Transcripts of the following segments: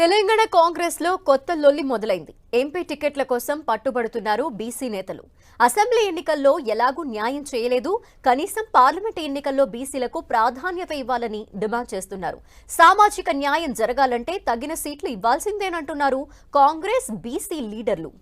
తెలంగాణ కాంగ్రెస్లో కొత్త లొల్లి మొదలైంది. ఎంపీ టికెట్ల కోసం పట్టుబడుతున్నారు బీసీ నేతలు. అసెంబ్లీ ఎన్నికల్లో ఎలాగూ న్యాయం చేయలేదు. కనీసం పార్లమెంట్ ఎన్నికల్లో బీసీలకు ప్రాధాన్యత ఇవ్వాలని డిమాండ్ చేస్తున్నారు. సామాజిక న్యాయం జరగాలంటే తగిన సీట్లు ఇవ్వాల్సిందేనంటున్నారు కాంగ్రెస్ బీసీ లీడర్లు.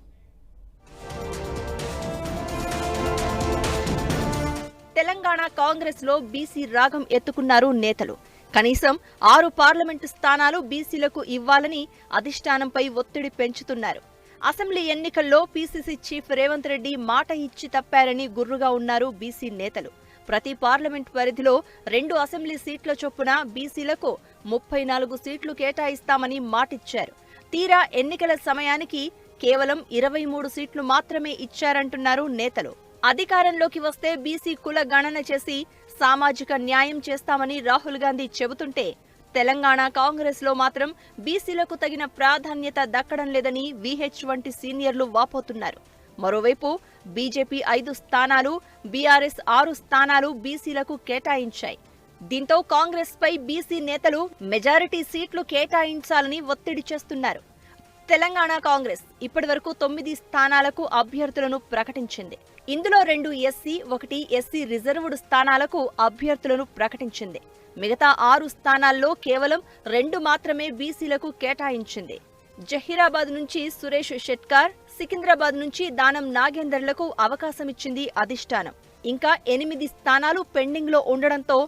తెలంగాణ కాంగ్రెస్లో బీసీ రాగం ఎత్తుకున్నారు నేతలు. కనీసం ఆరు పార్లమెంటు స్థానాలు బీసీలకు ఇవ్వాలని అధిష్టానంపై ఒత్తిడి పెంచుతున్నారు. అసెంబ్లీ ఎన్నికల్లో పీసీసీ చీఫ్ రేవంత్ రెడ్డి మాట ఇచ్చి తప్పారని గుర్రుగా ఉన్నారు బీసీ నేతలు. ప్రతి పార్లమెంట్ పరిధిలో రెండు అసెంబ్లీ సీట్ల చొప్పున బీసీలకు ముప్పై నాలుగు సీట్లు కేటాయిస్తామని మాటిచ్చారు. తీరా ఎన్నికల సమయానికి కేవలం ఇరవై మూడు సీట్లు మాత్రమే ఇచ్చారంటున్నారు నేతలు. అధికారంలోకి వస్తే బీసీ కుల గణన చేసి సామాజిక న్యాయం చేస్తామని రాహుల్ గాంధీ చెబుతుంటే తెలంగాణ కాంగ్రెస్లో మాత్రం బీసీలకు తగిన ప్రాధాన్యత దక్కడం లేదని వీహెచ్ వంటి సీనియర్లు వాపోతున్నారు. మరోవైపు బీజేపీ ఐదు స్థానాలు బీఆర్ఎస్ ఆరు స్థానాలు బీసీలకు కేటాయించాయి. దీంతో కాంగ్రెస్ పై బీసీ నేతలు మెజారిటీ సీట్లు కేటాయించాలని ఒత్తిడి చేస్తున్నారు. తెలంగాణ కాంగ్రెస్ ఇప్పటివరకు తొమ్మిది స్థానాలకు అభ్యర్థులను ప్రకటించింది. ఇందులో రెండు ఎస్సీ ఒకటి ఎస్సీ రిజర్వ్డ్ స్థానాలకు అభ్యర్థులను ప్రకటించింది. మిగతా ఆరు స్థానాల్లో కేవలం రెండు మాత్రమే బీసీలకు కేటాయించింది. జహీరాబాద్ నుంచి సురేష్ షెట్కార్ సికింద్రాబాద్ నుంచి దానం నాగేందర్లకు అవకాశమిచ్చింది అధిష్టానం. ఇంకా ఎనిమిది స్థానాలు పెండింగ్లో ఉండడంతో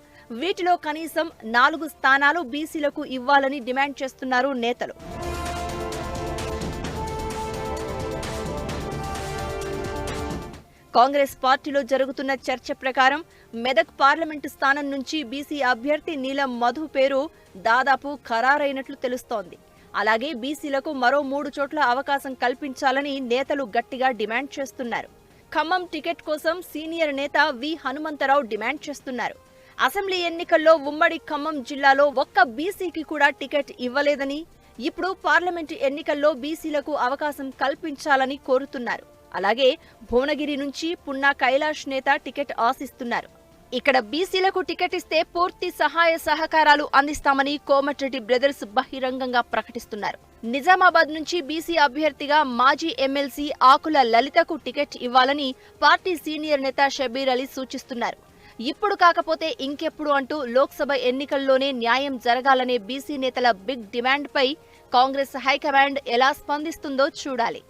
వీటిలో కనీసం నాలుగు స్థానాలు బీసీలకు ఇవ్వాలని డిమాండ్ చేస్తున్నారు నేతలు. కాంగ్రెస్ పార్టీలో జరుగుతున్న చర్చ ప్రకారం మెదక్ పార్లమెంటు స్థానం నుంచి బీసీ అభ్యర్థి నీలం మధు పేరు దాదాపు ఖరారైనట్లు తెలుస్తోంది. అలాగే బీసీలకు మరో మూడు చోట్ల అవకాశం కల్పించాలని నేతలు గట్టిగా డిమాండ్ చేస్తున్నారు. ఖమ్మం టికెట్ కోసం సీనియర్ నేత వి హనుమంతరావు డిమాండ్ చేస్తున్నారు. అసెంబ్లీ ఎన్నికల్లో ఉమ్మడి ఖమ్మం జిల్లాలో ఒక్క బీసీకి కూడా టికెట్ ఇవ్వలేదని ఇప్పుడు పార్లమెంటు ఎన్నికల్లో బీసీలకు అవకాశం కల్పించాలని కోరుతున్నారు. అలాగే భువనగిరి నుంచి పున్నా కైలాష్ నేత టికెట్ ఆశిస్తున్నారు. ఇక్కడ బీసీలకు టికెట్ ఇస్తే పూర్తి సహాయ సహకారాలు అందిస్తామని కోమటిరెడ్డి బ్రదర్స్ బహిరంగంగా ప్రకటిస్తున్నారు. నిజామాబాద్ నుంచి బీసీ అభ్యర్థిగా మాజీ ఎమ్మెల్సీ ఆకుల లలితకు టికెట్ ఇవ్వాలని పార్టీ సీనియర్ నేత షబీర్ అలీ సూచిస్తున్నారు. ఇప్పుడు కాకపోతే ఇంకెప్పుడు అంటూ లోక్సభ ఎన్నికల్లోనే న్యాయం జరగాలనే బీసీ నేతల బిగ్ డిమాండ్పై కాంగ్రెస్ హైకమాండ్ ఎలా స్పందిస్తుందో చూడాలి.